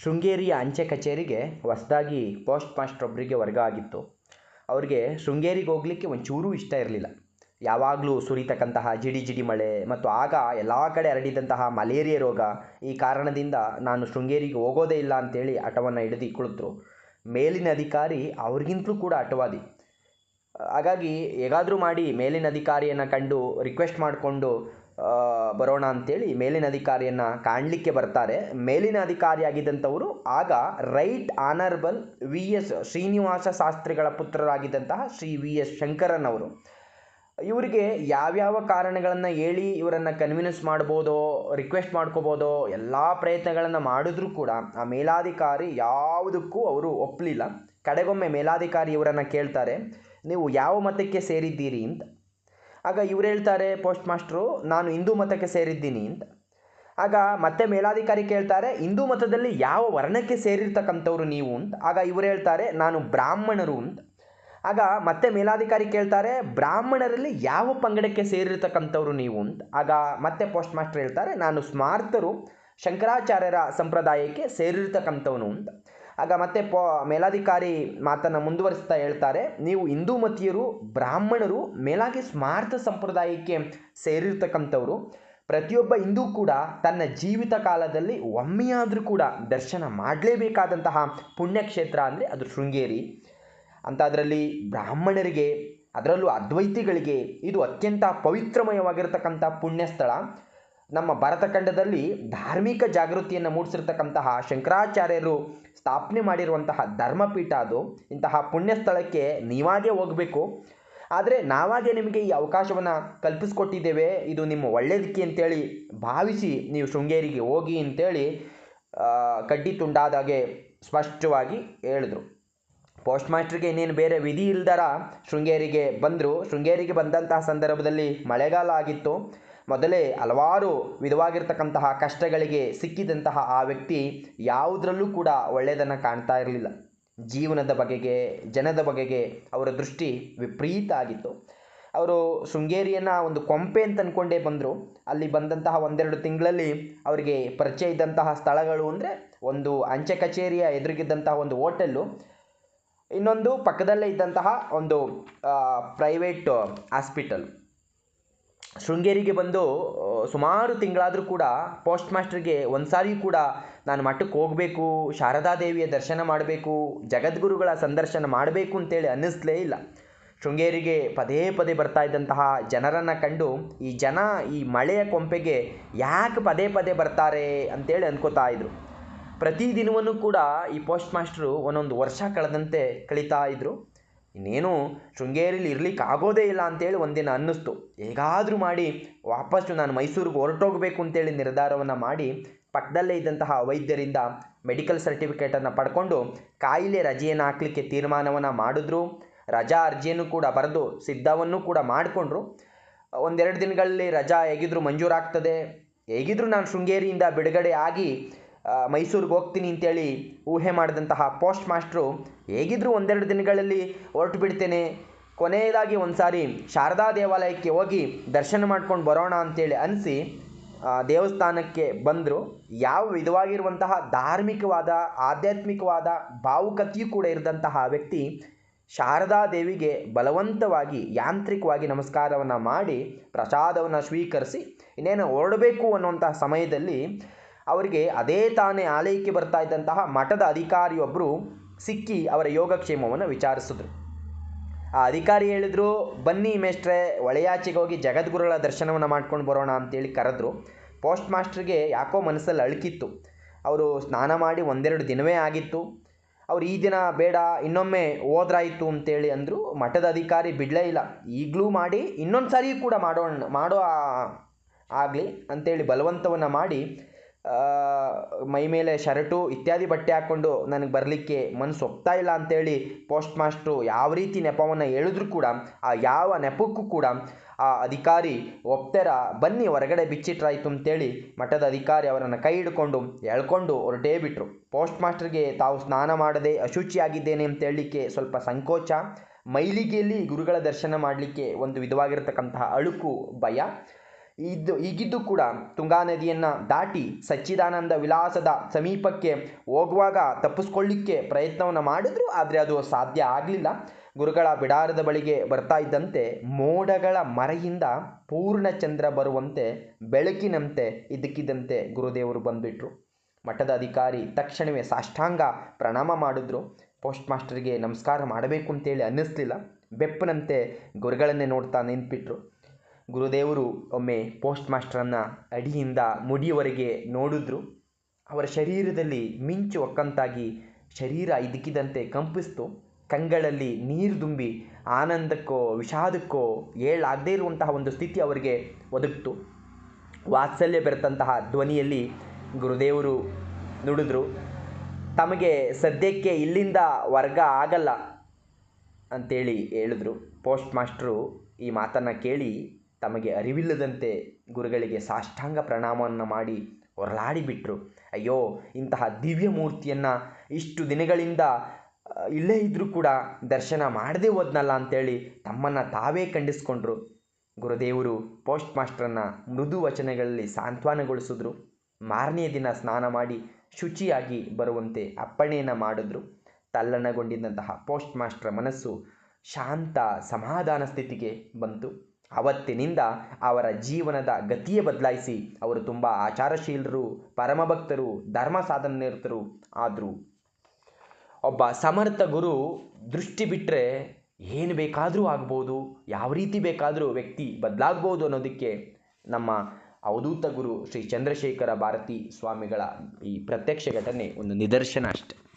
ಶೃಂಗೇರಿಯ ಅಂಚೆ ಕಚೇರಿಗೆ ಹೊಸದಾಗಿ ಪೋಸ್ಟ್ ಮಾಸ್ಟರ್ ಒಬ್ಬರಿಗೆ ವರ್ಗ ಆಗಿತ್ತು ಅವ್ರಿಗೆ ಶೃಂಗೇರಿಗೆ ಹೋಗಲಿಕ್ಕೆ ಒಂಚೂರೂ ಇಷ್ಟ ಇರಲಿಲ್ಲ. ಯಾವಾಗಲೂ ಸುರಿತಕ್ಕಂತಹ ಜಿಡಿ ಜಿಡಿ ಮಳೆ ಮತ್ತು ಆಗ ಎಲ್ಲ ಕಡೆ ಹರಡಿದಂತಹ ಮಲೇರಿಯಾ ರೋಗ ಈ ಕಾರಣದಿಂದ ನಾನು ಶೃಂಗೇರಿಗೆ ಹೋಗೋದೇ ಇಲ್ಲ ಅಂತೇಳಿ ಹಠವನ್ನು ಹಿಡಿದು ಕುಳಿತರು. ಮೇಲಿನ ಅಧಿಕಾರಿ ಅವ್ರಿಗಿಂತಲೂ ಕೂಡ ಹಠವಾದಿ. ಹಾಗಾಗಿ ಹೇಗಾದರೂ ಮಾಡಿ ಮೇಲಿನ ಅಧಿಕಾರಿಯನ್ನು ಕಂಡು ರಿಕ್ವೆಸ್ಟ್ ಮಾಡಿಕೊಂಡು ಬರೋಣ ಅಂತೇಳಿ ಮೇಲಿನ ಅಧಿಕಾರಿಯನ್ನು ಕಾಣಲಿಕ್ಕೆ ಬರ್ತಾರೆ. ಮೇಲಿನ ಅಧಿಕಾರಿಯಾಗಿದ್ದಂಥವರು ಆಗ right honourable V S Srinivasa ಶಾಸ್ತ್ರಿಗಳ ಪುತ್ರರಾಗಿದ್ದಂತಹ ಶ್ರೀ ವಿ ಎಸ್ ಶಂಕರನ್ ಅವರು. ಇವರಿಗೆ ಯಾವ್ಯಾವ ಕಾರಣಗಳನ್ನು ಹೇಳಿ ಇವರನ್ನು ಕನ್ವಿನ್ಸ್ ಮಾಡ್ಬೋದೋ, ರಿಕ್ವೆಸ್ಟ್ ಮಾಡ್ಕೋಬೋದೋ, ಎಲ್ಲ ಪ್ರಯತ್ನಗಳನ್ನು ಮಾಡಿದ್ರೂ ಕೂಡ ಆ ಮೇಲಾಧಿಕಾರಿ ಯಾವುದಕ್ಕೂ ಅವರು ಒಪ್ಪಲಿಲ್ಲ ಕಡೆಗೊಮ್ಮೆ ಮೇಲಾಧಿಕಾರಿ ಇವರನ್ನು ಕೇಳ್ತಾರೆ, ನೀವು ಯಾವ ಮತಕ್ಕೆ ಸೇರಿದ್ದೀರಿ? ಅಂತ. ಆಗ ಇವ್ರು ಹೇಳ್ತಾರೆ, ಪೋಸ್ಟ್ ಮಾಸ್ಟ್ರು, ನಾನು ಹಿಂದೂ ಮತಕ್ಕೆ ಸೇರಿದ್ದೀನಿ ಅಂತ. ಆಗ ಮತ್ತೆ ಮೇಲಾಧಿಕಾರಿ ಕೇಳ್ತಾರೆ, ಹಿಂದೂ ಮತದಲ್ಲಿ ಯಾವ ವರ್ಣಕ್ಕೆ ಸೇರಿರ್ತಕ್ಕಂಥವ್ರು ನೀವು? ಅಂತ. ಆಗ ಇವ್ರು ಹೇಳ್ತಾರೆ, ನಾನು ಬ್ರಾಹ್ಮಣರು ಅಂತ. ಆಗ ಮತ್ತೆ ಮೇಲಾಧಿಕಾರಿ ಕೇಳ್ತಾರೆ, ಬ್ರಾಹ್ಮಣರಲ್ಲಿ ಯಾವ ಪಂಗಡಕ್ಕೆ ಸೇರಿರ್ತಕ್ಕಂಥವ್ರು ನೀವು? ಅಂತ. ಆಗ ಮತ್ತೆ ಪೋಸ್ಟ್ ಮಾಸ್ಟರ್ ಹೇಳ್ತಾರೆ, ನಾನು ಸ್ಮಾರ್ತರು, ಶಂಕರಾಚಾರ್ಯರ ಸಂಪ್ರದಾಯಕ್ಕೆ ಸೇರಿರ್ತಕ್ಕಂಥವನು ಅಂತ. ಆಗ ಮತ್ತೆ ಪೋ, ಮೇಲಾಧಿಕಾರಿ ಮಾತನ್ನು ಮುಂದುವರಿಸ್ತಾ ಹೇಳ್ತಾರೆ, ನೀವು ಹಿಂದೂ ಮತೀಯರು ಬ್ರಾಹ್ಮಣರು, ಮೇಲಾಗಿ ಸ್ಮಾರ್ತ ಸಂಪ್ರದಾಯಕ್ಕೆ ಸೇರಿರ್ತಕ್ಕಂಥವ್ರು, ಪ್ರತಿಯೊಬ್ಬ ಹಿಂದೂ ಕೂಡ ತನ್ನ ಜೀವಿತ ಕಾಲದಲ್ಲಿ ಒಮ್ಮೆಯಾದರೂ ಕೂಡ ದರ್ಶನ ಮಾಡಲೇಬೇಕಾದಂತಹ ಪುಣ್ಯಕ್ಷೇತ್ರ ಅಂದರೆ ಅದು ಶೃಂಗೇರಿ. ಅಂತ ಅದರಲ್ಲಿ ಬ್ರಾಹ್ಮಣರಿಗೆ, ಅದರಲ್ಲೂ ಅದ್ವೈತಿಗಳಿಗೆ ಇದು ಅತ್ಯಂತ ಪವಿತ್ರಮಯವಾಗಿರತಕ್ಕಂಥ ಪುಣ್ಯಸ್ಥಳ. ನಮ್ಮ ಭರತಖಂಡದಲ್ಲಿ ಧಾರ್ಮಿಕ ಜಾಗೃತಿಯನ್ನು ಮೂಡಿಸಿರ್ತಕ್ಕಂತಹ ಶಂಕರಾಚಾರ್ಯರು ಸ್ಥಾಪನೆ ಮಾಡಿರುವಂತಹ ಧರ್ಮಪೀಠ ಅದು. ಇಂತಹ ಪುಣ್ಯ ಸ್ಥಳಕ್ಕೆ ನೀವಾಗೇ ಹೋಗಬೇಕು. ಆದರೆ ನಾವಾಗೇ ನಿಮಗೆ ಈ ಅವಕಾಶವನ್ನು ಕಲ್ಪಿಸ್ಕೊಟ್ಟಿದ್ದೇವೆ. ಇದು ನಿಮ್ಮ ಒಳ್ಳೆಯದಕ್ಕೆ ಅಂತೇಳಿ ಭಾವಿಸಿ ನೀವು ಶೃಂಗೇರಿಗೆ ಹೋಗಿ ಅಂತೇಳಿ ಕಡ್ಡಿ ತುಂಡಾದಾಗೆ ಸ್ಪಷ್ಟವಾಗಿ ಹೇಳಿದ್ರು. ಪೋಸ್ಟ್ ಮಾಸ್ಟ್ರಿಗೆ ಇನ್ನೇನು ಬೇರೆ ವಿಧಿ ಇಲ್ದಾರ ಶೃಂಗೇರಿಗೆ ಬಂದರು. ಶೃಂಗೇರಿಗೆ ಬಂದಂತಹ ಸಂದರ್ಭದಲ್ಲಿ ಮಳೆಗಾಲ ಆಗಿತ್ತು. ಮೊದಲೇ ಹಲವಾರು ವಿಧವಾಗಿರ್ತಕ್ಕಂತಹ ಕಷ್ಟಗಳಿಗೆ ಸಿಕ್ಕಿದಂತಹ ಆ ವ್ಯಕ್ತಿ ಯಾವುದರಲ್ಲೂ ಕೂಡ ಒಳ್ಳೆಯದನ್ನು ಕಾಣ್ತಾ ಇರಲಿಲ್ಲ. ಜೀವನದ ಬಗೆಗೆ, ಜನದ ಬಗೆಗೆ ಅವರ ದೃಷ್ಟಿ ವಿಪರೀತ ಆಗಿತ್ತು. ಅವರು ಶೃಂಗೇರಿಯನ್ನು ಒಂದು ಕೊಂಪೆ ಅಂತ ಅಂದ್ಕೊಂಡೇ ಬಂದರು. ಅಲ್ಲಿ ಬಂದಂತಹ ಒಂದೆರಡು ತಿಂಗಳಲ್ಲಿ ಅವರಿಗೆ ಪರಿಚಯ ಇದ್ದಂತಹ ಸ್ಥಳಗಳು ಅಂದರೆ ಒಂದು ಅಂಚೆ ಕಚೇರಿಯ ಎದುರಿಗಿದ್ದಂತಹ ಒಂದು ಹೋಟೆಲ್ಲು. ಇನ್ನೊಂದು ಪಕ್ಕದಲ್ಲೇ ಇದ್ದಂತಹ ಒಂದು ಪ್ರೈವೇಟ್ ಹಾಸ್ಪಿಟಲ್ ಶೃಂಗೇರಿಗೆ ಬಂದು ಸುಮಾರು ತಿಂಗಳಾದರೂ ಕೂಡ ಪೋಸ್ಟ್ ಮಾಸ್ಟರ್ಗೆ ಒಂದು ಸಾರಿ ಕೂಡ ನಾನು ಮಠಕ್ಕೆ ಹೋಗಬೇಕು ಶಾರದಾದೇವಿಯ ದರ್ಶನ ಮಾಡಬೇಕು, ಜಗದ್ಗುರುಗಳ ಸಂದರ್ಶನ ಮಾಡಬೇಕು ಅಂತೇಳಿ ಅನ್ನಿಸ್ಲೇ ಇಲ್ಲ. ಶೃಂಗೇರಿಗೆ ಪದೇ ಪದೇ ಬರ್ತಾ ಇದ್ದಂತಹ ಜನರನ್ನು ಕಂಡು ಈ ಜನ ಈ ಮಳೆಯ ಕೊಂಪೆಗೆ ಯಾಕೆ ಪದೇ ಪದೇ ಬರ್ತಾರೆ ಅಂತೇಳಿ ಅನ್ಕೋತಾ ಇದ್ರು. ದಿನವನ್ನು ಕೂಡ ಈ ಪೋಸ್ಟ್ ಮಾಸ್ಟ್ರು ಒಂದೊಂದು ವರ್ಷ ಕಳೆದಂತೆ ಕಳೀತಾ ಇದ್ದರು ಇನ್ನೇನು ಶೃಂಗೇರಿಲಿ ಇರ್ಲಿಕ್ಕೆ ಆಗೋದೇ ಇಲ್ಲ ಅಂತೇಳಿ ಒಂದಿನ ಅನ್ನಿಸ್ತು. ಹೇಗಾದರೂ ಮಾಡಿ ವಾಪಸ್ಸು ನಾನು ಮೈಸೂರಿಗೆ ಹೊರಟೋಗಬೇಕು ಅಂತೇಳಿ ನಿರ್ಧಾರವನ್ನು ಮಾಡಿ ಪಕ್ಕದಲ್ಲೇ ಇದ್ದಂತಹ ವೈದ್ಯರಿಂದ ಮೆಡಿಕಲ್ ಸರ್ಟಿಫಿಕೇಟನ್ನು ಪಡ್ಕೊಂಡು ಕಾಯಿಲೆ ರಜೆಯನ್ನು ಹಾಕಲಿಕ್ಕೆ ತೀರ್ಮಾನವನ್ನು ಮಾಡಿದ್ರು. ರಜಾ ಅರ್ಜಿಯನ್ನು ಕೂಡ ಬರೆದು ಸಿದ್ಧವನ್ನು ಕೂಡ ಮಾಡಿಕೊಂಡ್ರು. ಒಂದೆರಡು ದಿನಗಳಲ್ಲಿ ರಜಾ ಹೇಗಿದ್ರು ಮಂಜೂರಾಗ್ತದೆ. ಹೇಗಿದ್ರು ನಾನು ಶೃಂಗೇರಿಯಿಂದ ಬಿಡುಗಡೆ ಆಗಿ ಮೈಸೂರಿಗೆ ಹೋಗ್ತೀನಿ ಅಂತೇಳಿ ಊಹೆ ಮಾಡಿದಂತಹ ಪೋಸ್ಟ್ ಮಾಸ್ಟ್ರು ಹೇಗಿದ್ದರೂ ಒಂದೆರಡು ದಿನಗಳಲ್ಲಿ ಹೊರಟು ಬಿಡ್ತೇನೆ. ಕೊನೆಯದಾಗಿ ಒಂದು ಸಾರಿ ಶಾರದಾ ದೇವಾಲಯಕ್ಕೆ ಹೋಗಿ ದರ್ಶನ ಮಾಡ್ಕೊಂಡು ಬರೋಣ ಅಂತೇಳಿ ಅನಿಸಿ ದೇವಸ್ಥಾನಕ್ಕೆ ಬಂದರು. ಯಾವ ವಿಧವಾಗಿರುವಂತಹ ಧಾರ್ಮಿಕವಾದ, ಆಧ್ಯಾತ್ಮಿಕವಾದ ಭಾವುಕತೆಯೂ ಕೂಡ ಇರದಂತಹ ವ್ಯಕ್ತಿ ಶಾರದಾ ದೇವಿಗೆ ಬಲವಂತವಾಗಿ, ಯಾಂತ್ರಿಕವಾಗಿ ನಮಸ್ಕಾರವನ್ನು ಮಾಡಿ ಪ್ರಸಾದವನ್ನು ಸ್ವೀಕರಿಸಿ ಇನ್ನೇನು ಹೊರಡಬೇಕು ಅನ್ನುವಂತಹ ಸಮಯದಲ್ಲಿ ಅವರಿಗೆ ಅದೇ ತಾನೇ ಆಲಯಕ್ಕೆ ಬರ್ತಾ ಇದ್ದಂತಹ ಮಠದ ಅಧಿಕಾರಿಯೊಬ್ಬರು ಸಿಕ್ಕಿ ಅವರ ಯೋಗಕ್ಷೇಮವನ್ನು ವಿಚಾರಿಸಿದ್ರು. ಆ ಅಧಿಕಾರಿ ಹೇಳಿದ್ರು, ಬನ್ನಿ ಮೇಷ್ಟ್ರೆ, ಒಳೆಯಾಚೆಗೆ ಹೋಗಿ ಜಗದ್ಗುರುಗಳ ದರ್ಶನವನ್ನು ಮಾಡ್ಕೊಂಡು ಬರೋಣ ಅಂತೇಳಿ ಕರೆದ್ರು. ಪೋಸ್ಟ್ ಮಾಸ್ಟ್ರಿಗೆ ಯಾಕೋ ಮನಸ್ಸಲ್ಲಿ ಅಳುಕಿತ್ತು. ಅವರು ಸ್ನಾನ ಮಾಡಿ ಒಂದೆರಡು ದಿನವೇ ಆಗಿತ್ತು. ಅವ್ರು ಈ ದಿನ ಬೇಡ, ಇನ್ನೊಮ್ಮೆ ಹೋದ್ರಾಯಿತು ಅಂತೇಳಿ ಅಂದರು. ಮಠದ ಅಧಿಕಾರಿ ಬಿಡಲೇ ಇಲ್ಲ. ಈಗಲೂ ಮಾಡಿ ಇನ್ನೊಂದು ಸಾರಿ ಕೂಡ ಮಾಡೋಣ, ಮಾಡೋ ಆಗಲಿ ಅಂತೇಳಿ ಬಲವಂತವನ್ನು ಮಾಡಿ ಮೈ ಮೇಲೆ ಶರ್ಟು ಇತ್ಯಾದಿ ಬಟ್ಟೆ ಹಾಕ್ಕೊಂಡು ನನಗೆ ಬರಲಿಕ್ಕೆ ಮನಸ್ಸು ಒಪ್ತಾ ಇಲ್ಲ ಅಂತೇಳಿ ಪೋಸ್ಟ್ ಮಾಸ್ಟ್ರು ಯಾವ ರೀತಿ ನೆಪವನ್ನು ಹೇಳಿದ್ರು ಕೂಡ, ಆ ಯಾವ ನೆಪಕ್ಕೂ ಕೂಡ, ಆ ಅಧಿಕಾರಿ ಒಪ್ತೆರ, ಬನ್ನಿ ಹೊರಗಡೆ ಬಿಚ್ಚಿಟ್ರಾಯ್ತು ಅಂತೇಳಿ ಮಠದ ಅಧಿಕಾರಿ ಅವರನ್ನು ಕೈ ಹಿಡ್ಕೊಂಡು ಎಳ್ಕೊಂಡು ಹೊರಟೇ ಬಿಟ್ಟರು ಪೋಸ್ಟ್ ಮಾಸ್ಟರ್ಗೆ ತಾವು ಸ್ನಾನ ಮಾಡದೆ ಅಶುಚಿಯಾಗಿದ್ದೇನೆ ಅಂತ ಹೇಳಲಿಕ್ಕೆ ಸ್ವಲ್ಪ ಸಂಕೋಚ, ಮೈಲಿಗೆಯಲ್ಲಿ ಗುರುಗಳ ದರ್ಶನ ಮಾಡಲಿಕ್ಕೆ ಒಂದು ವಿಧವಾಗಿರತಕ್ಕಂತಹ ಅಳುಕು ಭಯ ಇದ್ದು, ಈಗಿದ್ದು ಕೂಡ ತುಂಗಾ ನದಿಯನ್ನು ದಾಟಿ ಸಚ್ಚಿದಾನಂದ ವಿಲಾಸದ ಸಮೀಪಕ್ಕೆ ಹೋಗುವಾಗ ತಪ್ಪಿಸ್ಕೊಳ್ಳಿಕ್ಕೆ ಪ್ರಯತ್ನವನ್ನು ಮಾಡಿದ್ರು, ಆದರೆ ಅದು ಸಾಧ್ಯ ಆಗಲಿಲ್ಲ. ಗುರುಗಳ ಬಿಡಾರದ ಬಳಿಗೆ ಬರ್ತಾ ಇದ್ದಂತೆ ಮೋಡಗಳ ಮರೆಯಿಂದ ಪೂರ್ಣಚಂದ್ರ ಬರುವಂತೆ ಬೆಳಕಿನಂತೆ ಇದ್ದಕ್ಕಿದ್ದಂತೆ ಗುರುದೇವರು ಬಂದುಬಿಟ್ರು. ಮಠದ ಅಧಿಕಾರಿ ತಕ್ಷಣವೇ ಸಾಷ್ಟಾಂಗ ಪ್ರಣಾಮ ಮಾಡಿದ್ರು. ಪೋಸ್ಟ್ ಮಾಸ್ಟರ್ಗೆ ನಮಸ್ಕಾರ ಮಾಡಬೇಕು ಅಂತೇಳಿ ಅನ್ನಿಸ್ಲಿಲ್ಲ. ಬೆಪ್ಪನಂತೆ ಗುರುಗಳನ್ನೇ ನೋಡ್ತಾ ನಿಂತ್ಬಿಟ್ರು. ಗುರುದೇವರು ಒಮ್ಮೆ ಪೋಸ್ಟ್ ಮಾಸ್ಟರನ್ನು ಅಡಿಯಿಂದ ಮುಡಿಯವರೆಗೆ ನೋಡಿದ್ರು. ಅವರ ಶರೀರದಲ್ಲಿ ಮಿಂಚು ಒಕ್ಕಂತಾಗಿ ಶರೀರ ಇದ್ದಕ್ಕಿದ್ದಂತೆ ಕಂಪಿಸ್ತು. ಕಂಗಳಲ್ಲಿ ನೀರು ತುಂಬಿ ಆನಂದಕ್ಕೋ ವಿಷಾದಕ್ಕೋ ಏಳಾಗದೇ ಇರುವಂತಹ ಒಂದು ಸ್ಥಿತಿ ಅವರಿಗೆ ಒದಗಿತು. ವಾತ್ಸಲ್ಯ ಬೆರೆತಂತಹ ಧ್ವನಿಯಲ್ಲಿ ಗುರುದೇವರು ನುಡಿದ್ರು, ತಮಗೆ ಸದ್ಯಕ್ಕೆ ಇಲ್ಲಿಂದ ವರ್ಗ ಆಗಲ್ಲ ಅಂತೇಳಿ ಹೇಳಿದ್ರು. ಪೋಸ್ಟ್ ಮಾಸ್ಟ್ರು ಈ ಮಾತನ್ನು ಕೇಳಿ ತಮಗೆ ಅರಿವಿಲ್ಲದಂತೆ ಗುರುಗಳಿಗೆ ಸಾಷ್ಟಾಂಗ ಪ್ರಣಾಮವನ್ನು ಮಾಡಿ ಹೊರಳಾಡಿಬಿಟ್ರು ಅಯ್ಯೋ, ಇಂತಹ ದಿವ್ಯ ಮೂರ್ತಿಯನ್ನು ಇಷ್ಟು ದಿನಗಳಿಂದ ಇಲ್ಲೇ ಇದ್ದರೂ ಕೂಡ ದರ್ಶನ ಮಾಡದೇ ಹೋದ್ನಲ್ಲ ಅಂತೇಳಿ ತಮ್ಮನ್ನು ತಾವೇ ಖಂಡಿಸ್ಕೊಂಡ್ರು. ಗುರುದೇವರು ಪೋಸ್ಟ್ ಮಾಸ್ಟ್ರನ್ನು ಮೃದು ವಚನಗಳಲ್ಲಿ ಸಾಂತ್ವನಗೊಳಿಸಿದ್ರು. ಮಾರನೆಯ ದಿನ ಸ್ನಾನ ಮಾಡಿ ಶುಚಿಯಾಗಿ ಬರುವಂತೆ ಅಪ್ಪಣೆಯನ್ನು ಮಾಡಿದ್ರು. ತಲ್ಲಣಗೊಂಡಿದ್ದಂತಹ ಪೋಸ್ಟ್ ಮಾಸ್ಟ್ರ ಮನಸ್ಸು ಶಾಂತ ಸಮಾಧಾನ ಸ್ಥಿತಿಗೆ ಬಂತು. ಅವತ್ತಿನಿಂದ ಅವರ ಜೀವನದ ಗತಿಯೇ ಬದಲಾಯಿಸಿ ಅವರು ತುಂಬ ಆಚಾರಶೀಲರು, ಪರಮಭಕ್ತರು, ಧರ್ಮ ಸಾಧನೆರ್ತರು ಆದರು. ಒಬ್ಬ ಸಮರ್ಥ ಗುರು ದೃಷ್ಟಿ ಬಿಟ್ಟರೆ ಏನು ಬೇಕಾದರೂ ಆಗ್ಬೋದು, ಯಾವ ರೀತಿ ಬೇಕಾದರೂ ವ್ಯಕ್ತಿ ಬದಲಾಗ್ಬೋದು ಅನ್ನೋದಕ್ಕೆ ನಮ್ಮ ಅವಧೂತ ಗುರು ಶ್ರೀ ಚಂದ್ರಶೇಖರ ಭಾರತಿ ಸ್ವಾಮಿಗಳ ಈ ಪ್ರತ್ಯಕ್ಷ ಘಟನೆ ಒಂದು ನಿದರ್ಶನ ಅಷ್ಟೆ.